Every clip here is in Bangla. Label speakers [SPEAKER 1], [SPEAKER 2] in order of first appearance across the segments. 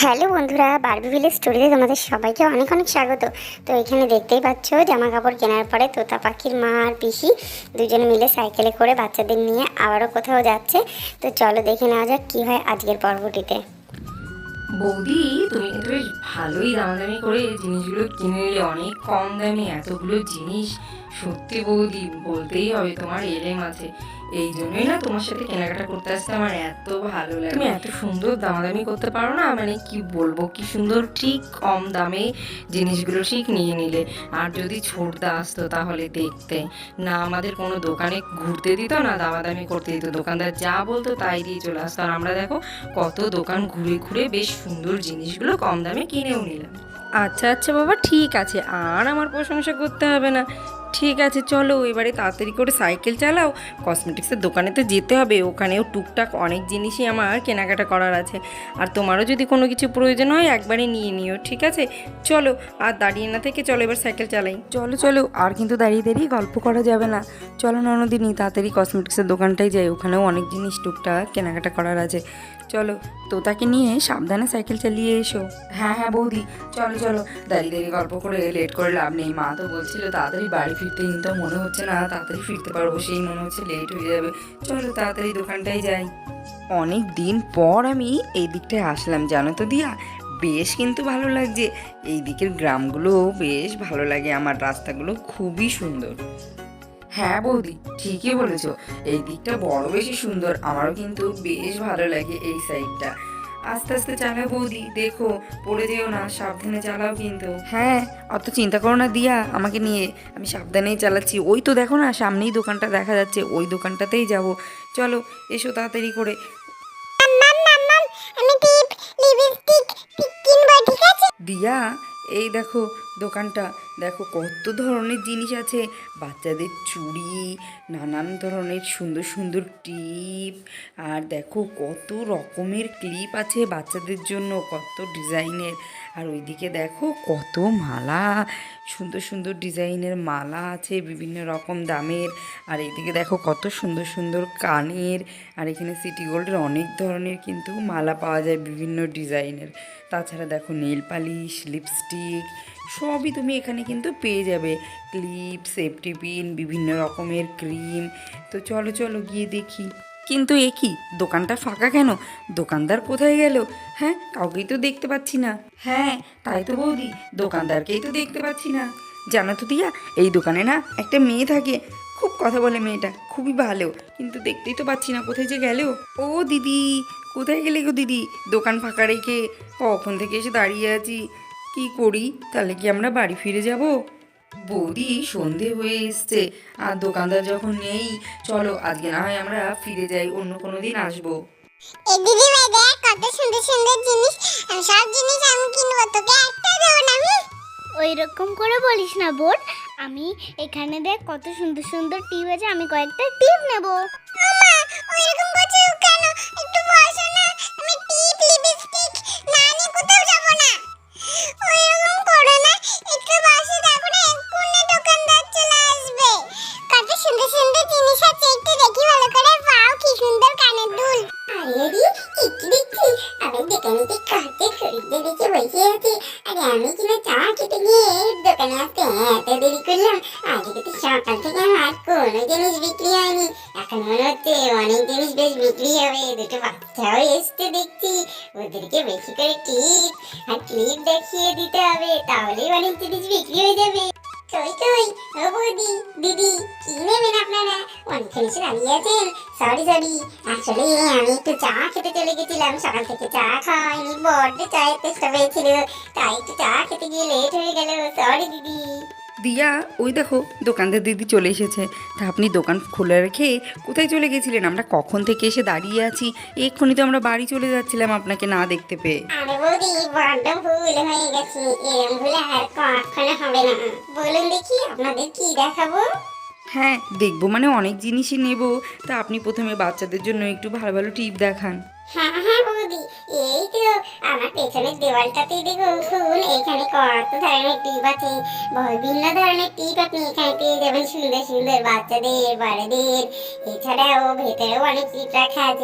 [SPEAKER 1] হ্যালো বন্ধুরা বারবি ভিলেজ স্টোরিতে তোমাদের সবাইকে অনেক অনেক স্বাগত। তো এখানে দেখতেই পাচ্ছ জামা কাপড় কেনার পরে তোতা পাখির মা আর পিসি দুজনে মিলে সাইকেলে করে বাচ্চাদের নিয়ে আবারও কোথাও যাচ্ছে। তো চলো দেখে নেওয়া যাক কী হয় আজকের পর্বটিতে।
[SPEAKER 2] বৌদি, তুমি কিন্তু বেশ ভালোই দামাদামি করে জিনিসগুলো কিনে নিলে। অনেক কম দামে এতগুলো জিনিস সত্যি বৌদি বলতেই হবে তোমার এলেম আছে এই জন্যই না তোমার সাথে কেনাকাটা করতে আসতে আমার এত ভালো লাগে। তুমি এত সুন্দর দামাদামি করতে পারো না মানে কি বলব কি সুন্দর ঠিক কম দামে জিনিসগুলো ঠিক নিয়ে নিলে। আর যদি ছোটদা আসতো তাহলে দেখতে। না আমাদের কোনো দোকানে ঘুরতে দিত না দামাদামি করতে দিত। দোকানদার যা বলতো তাই দিয়ে চলে আসতো। আর আমরা দেখো কত দোকান ঘুরে ঘুরে বেশ সুন্দর জিনিসগুলো কম দামে কিনেও নিলাম। আচ্ছা আচ্ছা বাবা ঠিক আছে। আর আমার প্রশংসা করতে হবে না। ঠিক আছে, চলো এবারে তাড়াতাড়ি করে সাইকেল চালাও। কসমেটিক্সের দোকানে তো যেতে হবে, ওখানেও টুকটাক অনেক জিনিসই আমার কেনাকাটা করার আছে। আর তোমারও যদি কোনো কিছু প্রয়োজন হয়, একবারে নিয়ে নিও, ঠিক আছে? চলো, আর দাঁড়িয়ে না থেকে চলো এবার সাইকেল চালাই। চলো চলো, আর কিন্তু দাঁড়িয়ে দাঁড়িয়ে গল্প করা যাবে না। চলো ননদিনী, তাড়াতাড়ি কসমেটিক্সের দোকানটাই যাই, ওখানেও অনেক জিনিস টুকটাক কেনাকাটা করার আছে। চলো তো তাকে নিয়ে সাবধানে সাইকেল চালিয়ে এসো। হ্যাঁ হ্যাঁ বৌদি চলো চলো। দাঁড়িয়ে দাঁড়িয়ে গল্প করে লেট করে লাভ নেই। মা তো বলছিল তাড়াতাড়ি বাড়ি ফিরতে কিন্তু মনে হচ্ছে না তাড়াতাড়ি ফিরতে পারব। সেই মনে হচ্ছে লেট হয়ে যাবে। চলো তাড়াতাড়ি দোকানটাই যাই। অনেক দিন পর আমি এই দিকটায় আসলাম জানো তো দিয়া? বেশ কিন্তু ভালো লাগছে। এই দিকের গ্রামগুলো বেশ ভালো লাগে। আমার রাস্তাগুলো খুবই সুন্দর। হ্যাঁ বৌদি ঠিকই বলেছ। এই দিকটা বড় বেশি সুন্দর আমারও কিন্তু বেশ ভালো লাগে এই সাইডটা আস্তে আস্তে চালাও বৌদি দেখো পড়ে যেও না সাবধানে চালাও কিন্তু। হ্যাঁ অত চিন্তা করো না দিয়া আমাকে নিয়ে। আমি সাবধানেই চালাচ্ছি। ওই তো দেখো না সামনেই দোকানটা দেখা যাচ্ছে ওই দোকানটাতেই যাব। চলো এসো তাড়াতাড়ি করে। দিয়া এই দেখো দোকানটা, দেখো কত ধরনের জিনিস আছে। বাচ্চাদের চুড়ি, নানান ধরনের সুন্দর সুন্দর টিপ আর দেখো কত রকমের ক্লিপ আছে বাচ্চাদের জন্য, কত ডিজাইনের। আর ওইদিকে দেখো কত মালা, সুন্দর সুন্দর ডিজাইনের মালা আছে, বিভিন্ন রকম দামের। আর এইদিকে দেখো কত সুন্দর সুন্দর কানের, আর এখানে সিটি গোল্ডের অনেক ধরনের কিন্তু মালা পাওয়া যায় বিভিন্ন ডিজাইনের। তাছাড়া দেখো নেল পালিশ লিপস্টিক সবই তুমি এখানে কিন্তু পেয়ে যাবে। ক্লিপ সেফটি পিন বিভিন্ন রকমের ক্রিম তো চলো চলো গিয়ে দেখি। কিন্তু এ কি? দোকানটা ফাঁকা কেন? দোকানদার কোথায় গেল? হ্যাঁ কাউকেই তো দেখতে পাচ্ছি না। হ্যাঁ তাই তো বৌদি, দোকানদারকেই তো দেখতে পাচ্ছি না। জানো তো দিয়া, এই দোকানে না একটা মেয়ে থাকে। খুব কথা বলে মেয়েটা, খুবই ভালো। কিন্তু দেখতেই তো পাচ্ছি না কোথায় যে গেল। ও দিদি, কোথায় গেলে গো দিদি? দোকান ফাঁকা রেখে কখন থেকে এসে দাঁড়িয়ে আছি? কি করি? তাহলে কি আমরা বাড়ি ফিরে যাব? বৌদি সন্ধে হয়ে এসছে। আর দোকানদার যখন নেই চলো আজকে না হয় আমরা ফিরে যাই অন্য কোনো দিন আসব।
[SPEAKER 1] এই দিদি ভাই দেখ কত সুন্দর সুন্দর জিনিস আমি সব জিনিস আমি কিনবো তোকে একটা দেবো না আমি?
[SPEAKER 3] ওই রকম করে বলিস না বোন আমি এখানে দেখ কত সুন্দর সুন্দর টিপ আছে আমি কয়েকটা টিপ নেব।
[SPEAKER 1] মামা ওইরকম করছ কেন? একটু বসো দেখছি আমি দোকানেতে কাঁচের দেখে বসে আছি। আরে আমি কিনা চা খেতে গিয়ে দোকানে আসতে এত দেরি করলাম। আজকে তো সকাল থেকে আমার কোনো জিনিস বিক্রি হয়নি। এখন মনে হচ্ছে অনেক জিনিস বেশ বিক্রি হবে। দুটো বাচ্চাও এসছে দেখছি। ওদেরকে বেশি করে ক্লিপ আর ক্লিপ দেখিয়ে দিতে হবে, তাহলেই অনেক জিনিস বিক্রি হয়ে যাবে। কই কই ও বৌদি, দিদি, কি নেবেন আপনারা? অনেকক্ষণ এসে দাঁড়িয়ে আছেন। সরি সরি আসলে আমি একটু চা খেতে চলে গেছিলাম। সকাল থেকে চা খাওয়াইনি। বড্ড চায়ের চেষ্টা পেয়েছিল। তাই একটু চা খেতে গিয়ে লেট হয়ে গেল। সরি দিদি।
[SPEAKER 2] দিয়া ওই দেখো দোকানদার দিদি চলে এসেছে। তা আপনি দোকান খুলে রেখে কোথায় চলে গেছিলেন? আমরা কখন থেকে এসে দাঁড়িয়ে আছি? এক্ষুনি তো আমরা বাড়ি চলে যাচ্ছিলাম আপনাকে না দেখতে পেয়ে।
[SPEAKER 1] আরে বৌদি বড্ড ভুল হয়ে গেছে। এরম ভুল আর কখনো হবে না। বলুন দেখি আপনাদের কি দেখাবো?
[SPEAKER 2] হ্যাঁ দেখব। মানে অনেক জিনিসই নেব। তা আপনি প্রথমে বাচ্চাদের জন্য একটু ভালো ভালো টিপ দেখান।
[SPEAKER 1] হ্যাঁ হ্যাঁ এই আমার এখানে টিপ আছে। বিভিন্ন ধরনের টিপ বাচ্চাদের এছাড়াও ভেতরেও অনেক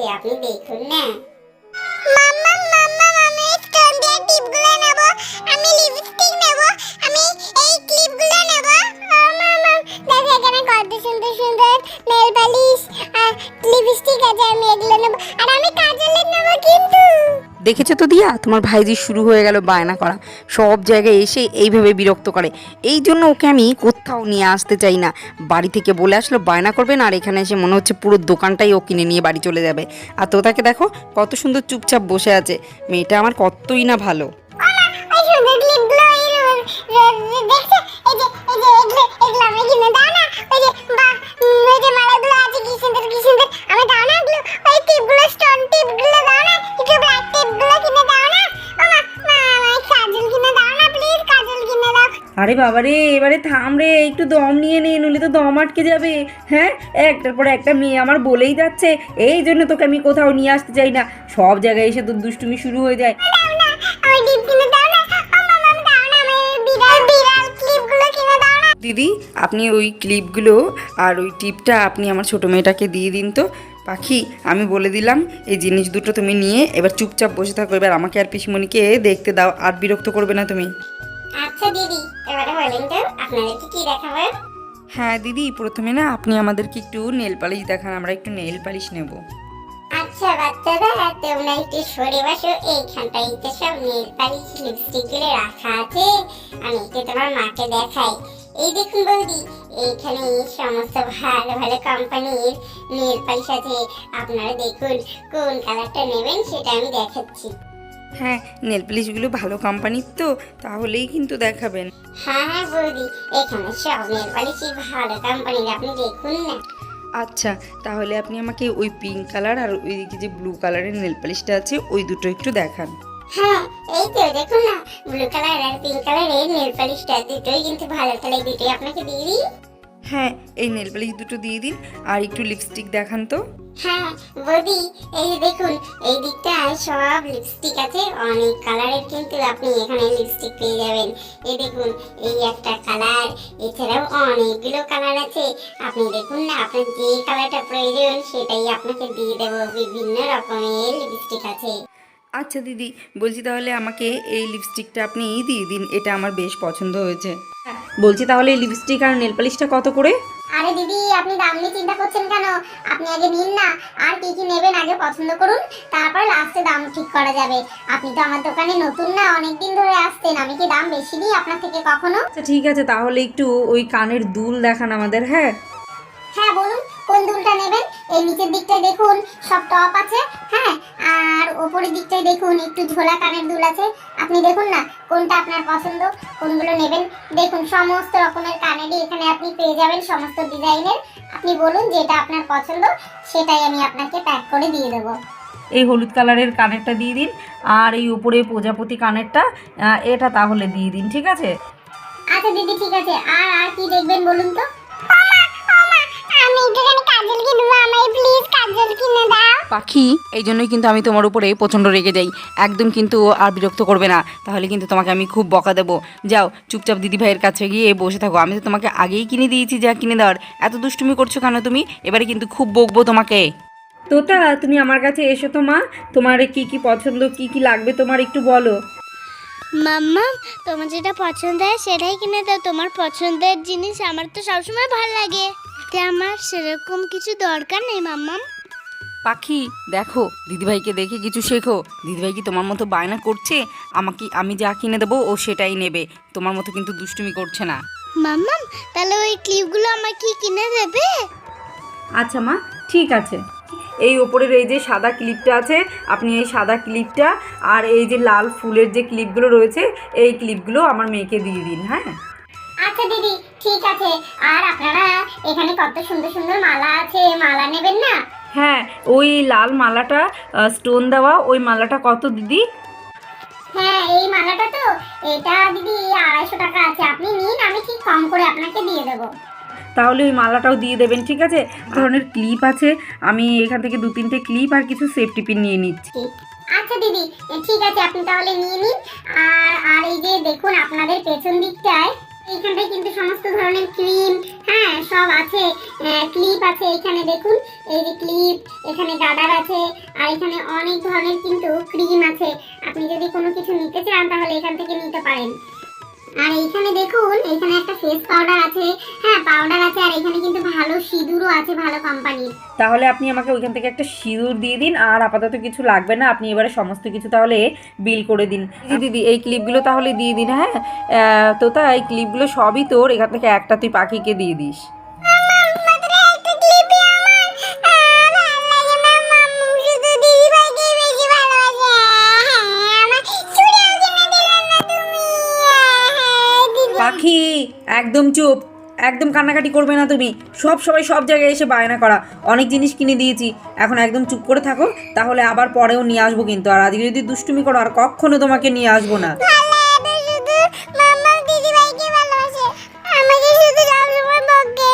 [SPEAKER 1] আপনি দেখুন না। ঠিক আছে আমি এগুলো নেব। আর আমি কাজলের নেব কিন্তু।
[SPEAKER 2] দেখেছ তো দিয়া? তোমার ভাইজি শুরু হয়ে গেল বায়না করা। সব জায়গায় এসে এইভাবে বিরক্ত করে। এই জন্য ওকে আমি কোথাও নিয়ে আসতে চাই না। বাড়ি থেকে বলে আসলো বায়না করবে না। আর এখানে এসে মনে হচ্ছে পুরো দোকানটাই ও কিনে নিয়ে বাড়ি চলে যাবে। আর তো তাকে দেখো কত সুন্দর চুপচাপ বসে আছে। মেয়েটা আমার কতই না ভালো।
[SPEAKER 4] আরে বাবারে এবারে থাম রে একটু দম নিয়ে নে নইলে তো দম আটকে যাবে। হ্যাঁ একটার পর একটা মেয়ে আমার বলেই যাচ্ছে এই জন্য তোকে আমি কোথাও নিয়ে আসতে চাই না। সব জায়গায় এসে তোর দুষ্টুমি শুরু হয়ে যায়।
[SPEAKER 2] দিদি আপনি ওই ক্লিপগুলো আর ওই টিপটা আপনি আমার ছোটো মেয়েটাকে দিয়ে দিন তো। পাখি আমি বলে দিলাম এই জিনিস দুটো তুমি নিয়ে এবার চুপচাপ বসে থাকো। এবার আমাকে আর পিসিমণিকে দেখতে দাও আর বিরক্ত করবে না তুমি।
[SPEAKER 1] আচ্ছা দিদি। আপনাদেরকে কি দেখাবো
[SPEAKER 2] হ্যাঁ দিদি প্রথমে না আপনি আমাদেরকে একটু নেল পালিশ দেখান আমরা একটু নেল পালিশ নেব।
[SPEAKER 1] আচ্ছা বাচ্চারা তোমরা একটু সরে বসো এইখানটায় তো সব নেল পালিশ লিপস্টিকগুলো রাখা আছে। আমি একটু তোমার মাকে দেখাই। এই দেখুন বৌদি এইখানে সমস্ত ভালো ভালো কোম্পানির নেল পালিশ আছে। আপনারা দেখুন কোন কালারটা নেবেন সেটা আমি দেখাচ্ছি।
[SPEAKER 2] হ্যাঁ নেল পালিশগুলো ভালো কোম্পানির তো তাহলেই কিন্তু দেখাবেন।
[SPEAKER 1] হ্যাঁ হ্যাঁ বৌদি এখানে সব নেল পালিশই ভালো কোম্পানির আপনি দেখুন না।
[SPEAKER 2] আচ্ছা তাহলে আপনি আমাকে ওই পিঙ্ক কালার আর ওইদিকে যে ব্লু কালারের নেল পালিশটা আছে ওই দুটো একটু দেখান।
[SPEAKER 1] হ্যাঁ এই তো দেখুন না ব্লু কালার আর পিঙ্ক কালারের নেল পালিশটা দুটোই কিন্তু ভালো তাহলে দুটোই আপনাকে দিয়ে দিই।
[SPEAKER 2] হ্যাঁ এই নেল পালিশ দুটো দিয়ে দিন, আর একটু লিপস্টিক দেখান তো।
[SPEAKER 1] হ্যাঁ বৌদি, এই দেখুন, এই দিকটায় সব লিপস্টিক আছে, অনেক কালারের কিন্তু আপনি এখানে লিপস্টিক পেয়ে যাবেন। এই দেখুন, এই একটা কালার এছাড়াও অনেকগুলো কালার আছে। আপনি দেখুন না, আপনার যে কালারটা প্রয়োজন, সেটাই আপনাকে দিয়ে দেবো। বিভিন্ন রকমের লিপস্টিক আছে।
[SPEAKER 2] আচ্ছা দিদি বলছি তাহলে আমাকে এই লিপস্টিকটা আপনি দিয়ে দিন এটা আমার বেশ পছন্দ হয়েছে।
[SPEAKER 4] বলছি তাহলে এই লিপস্টিক আর নেল পালিশটা কত করে?
[SPEAKER 1] আরে দিদি আপনি দাম নিয়ে চিন্তা করছেন কেন? আপনি আগে নিন না আর কি কি নেবেন আগে পছন্দ করুন তারপর লাস্টে দাম ঠিক করা যাবে। আপনি তো আমার দোকানে নতুন না অনেক দিন ধরে আসতেন আমি কি দাম বেশি নিই আপনার থেকে কখনো?
[SPEAKER 4] আচ্ছা ঠিক আছে তাহলে একটু ওই কানের দুল দেখান আমাদের হ্যাঁ?
[SPEAKER 1] হ্যাঁ বলুন কোন দুলটা নেবেন? এই নিচের দিকটা দেখুন সব টপ আছে হ্যাঁ? আর ওপরের দিকটায় দেখুন একটু ঝোলা কানের দুল আছে। আপনি দেখুন না কোনটা আপনার পছন্দ কোনগুলো নেবেন। দেখুন সমস্ত রকমের কানেরই এখানে আপনি পেয়ে যাবেন সমস্ত ডিজাইনের। আপনি বলুন যেটা আপনার পছন্দ সেটাই আমি আপনাকে প্যাক করে দিয়ে দেবো।
[SPEAKER 4] এই হলুদ কালারের কানেরটা দিয়ে দিন আর এই উপরে প্রজাপতি কানেরটা এটা তাহলে দিয়ে দিন ঠিক আছে?
[SPEAKER 1] আচ্ছা দিদি ঠিক আছে। আর আর কি দেখবেন বলুন তো? কাজল কিনবো আমায় প্লিজ কাজল কিনে দাও।
[SPEAKER 2] পাখি এই জন্যই কিন্তু আমি তোমার উপরে প্রচণ্ড রেগে যাই। একদম কিন্তু আর বিরক্ত করবে না। তাহলে কিন্তু তোমাকে আমি খুব বকা দেবো। যাও চুপচাপ দিদি ভাইয়ের কাছে গিয়ে বসে থাকো। আমি তো তোমাকে আগেই কিনে দিয়েছি যা কিনে দেওয়ার। এত দুষ্টুমি করছ কেন তুমি? এবারে কিন্তু খুব বকবো তোমাকে।
[SPEAKER 4] তোতা তুমি আমার কাছে এসো তো মা। তোমার কি কি পছন্দ কি কি লাগবে তোমার একটু বলো।
[SPEAKER 3] মাম্মা তোমার যেটা পছন্দ হয় সেটাই কিনে দাও। তোমার পছন্দের জিনিস আমার তো সবসময় ভালো লাগে। তে আমার সেরকম কিছু দরকার নেই মাম্মাম।
[SPEAKER 2] পাখি দেখো দিদিভাইকে দেখে কিছু শেখো। দিদিভাই কি তোমার মতো বায়না করছে? আমাকে আমি যা কিনে দেবো ও সেটাই নেবে। তোমার মতো কিন্তু দুষ্টুমি করছে না।
[SPEAKER 3] মাম্মা তাহলে ওই ক্লিপগুলো আমার কি কিনে দেবে?
[SPEAKER 4] আচ্ছা মা ঠিক আছে। এই ওপরের এই যে সাদা ক্লিপটা আছে আপনি এই সাদা ক্লিপটা আর এই যে লাল ফুলের যে ক্লিপগুলো রয়েছে এই ক্লিপগুলো আমার মেয়েকে দিয়ে দিন হ্যাঁ?
[SPEAKER 1] আচ্ছা দিদি ঠিক আছে। আর আপনারা এখানে কত সুন্দর সুন্দর মালা আছে মালা নেবেন না?
[SPEAKER 4] হ্যাঁ ওই লাল মালাটা স্টোন দেওয়া ওই মালাটা কত দিদি?
[SPEAKER 1] হ্যাঁ এই মালাটা তো এটা দিদি আড়াইশো টাকা আছে। আপনি নিন আমি ঠিক কম করে আপনাকে দিয়ে দেবো।
[SPEAKER 4] তাহলে ওই মালাটাও দিয়ে দেবেন ঠিক আছে? ধরনের ক্লিপ আছে। আমি এখান থেকে দু তিনটে ক্লিপ আর কিছু সেফটি পিন নিয়ে নিচ্ছি।
[SPEAKER 1] আচ্ছা দিদি ঠিক আছে আপনি তাহলে নিয়ে নিন। আর আর এই যে দেখুন আপনাদের পেছন দিকটায় এইখানটায় কিন্তু সমস্ত ধরনের ক্রিম হ্যাঁ সব আছে। ক্লিপ আছে এখানে দেখুন। এই যে ক্লিপ, এখানে গাদার আছে, আর এখানে অনেক ধরনের কিন্তু ক্রিম আছে। আপনি যদি কোনো কিছু নিতে চান, তাহলে এখান থেকে নিতে পারেন। আর এইখানে দেখুন এখানে একটা ফেস পাউডার আছে। হ্যাঁ পাউডার আছে, আর এখানে কিন্তু ভালো সিঁদুরও আছে, ভালো কোম্পানির
[SPEAKER 4] তাহলে আপনি আমাকে ওইখান থেকে একটা সিঁদুর দিয়ে দিন, আর আপাতত কিছু লাগবে না, আপনি এবারে সমস্ত কিছু তাহলে বিল করে দিন। দিদি, এই ক্লিপগুলো তাহলে দিয়ে দিন হ্যাঁ? তো তা এই ক্লিপগুলো সবই তোর, এখান থেকে একটা তুই পাখিকে দিয়ে দিস। একদম চুপ একদম কান্নাকাটি করবে না তুমি। সব সময় সব জায়গায় এসে বায়না করা। অনেক জিনিস কিনে দিয়েছি। এখন একদম চুপ করে থাকো তাহলে আবার পরেও নিয়ে আসব কিন্তু। আর আজকে যদি দুষ্টুমি করো আর কখনো তোমাকে নিয়ে আসব না।
[SPEAKER 1] ভালো শুধু মাম্মা দিদিভাইকে ভালোবাসে। আমাকে শুধু সবসময় বকে।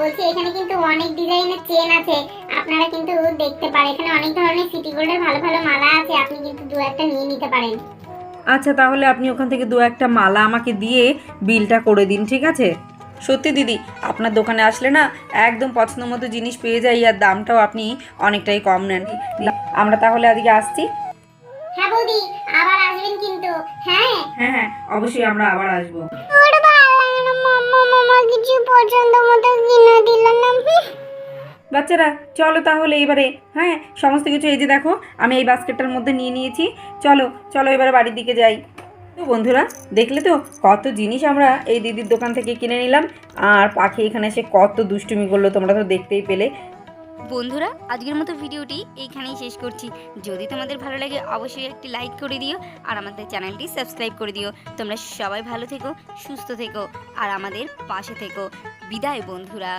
[SPEAKER 1] বলছি এখানে কিন্তু অনেক ডিজাইনের চেন আছে। আপনারা কিন্তু দেখতে পারেন এখানে অনেক ধরনের সিটি গোল্ডের ভালো ভালো মালা আছে। আপনি কিন্তু দু একটা নিয়ে নিতে পারেন।
[SPEAKER 4] আচ্ছা তাহলে আপনি ওখান থেকে দু একটা মালা আমাকে দিয়ে বিলটা করে দিন ঠিক আছে? সত্যি দিদি আপনার দোকানে আসলে না একদম পছন্দ মতো জিনিস পেয়ে যাই আর দামটাও আপনি অনেকটাই কম নেন। আমরা তাহলে আজকে আসছি।
[SPEAKER 1] হ্যাঁ বৌদি আবার আসবেন কিন্তু হ্যাঁ?
[SPEAKER 4] হ্যাঁ হ্যাঁ অবশ্যই আমরা আবার আসব।
[SPEAKER 1] কিছু পছন্দ মতো কিনে দিল না। হুঁ।
[SPEAKER 4] বাচ্চারা, চলো তাহলে এবারে হ্যাঁ? সমস্ত কিছু এই যে দেখো, আমি এই বাস্কেটটার মধ্যে নিয়ে নিয়েছি। চলো চলো এবারে বাড়ির দিকে যাই। তো বন্ধুরা, দেখলে তো কত জিনিস আমরা এই দিদির দোকান থেকে কিনে নিলাম। আর পাখি এখানে এসে কত দুষ্টুমি করল, তোমরা তো দেখতেই পেলে।
[SPEAKER 5] বন্ধুরা, আজকের মতো ভিডিওটি এইখানেই শেষ করছি। যদি তোমাদের ভালো লাগে, অবশ্যই একটি লাইক করে দিও, আর আমাদের চ্যানেলটি সাবস্ক্রাইব করে দিও। তোমরা সবাই ভালো থেকো, সুস্থ থেকো, আর আমাদের পাশে থেকো। বিদায়, বন্ধুরা।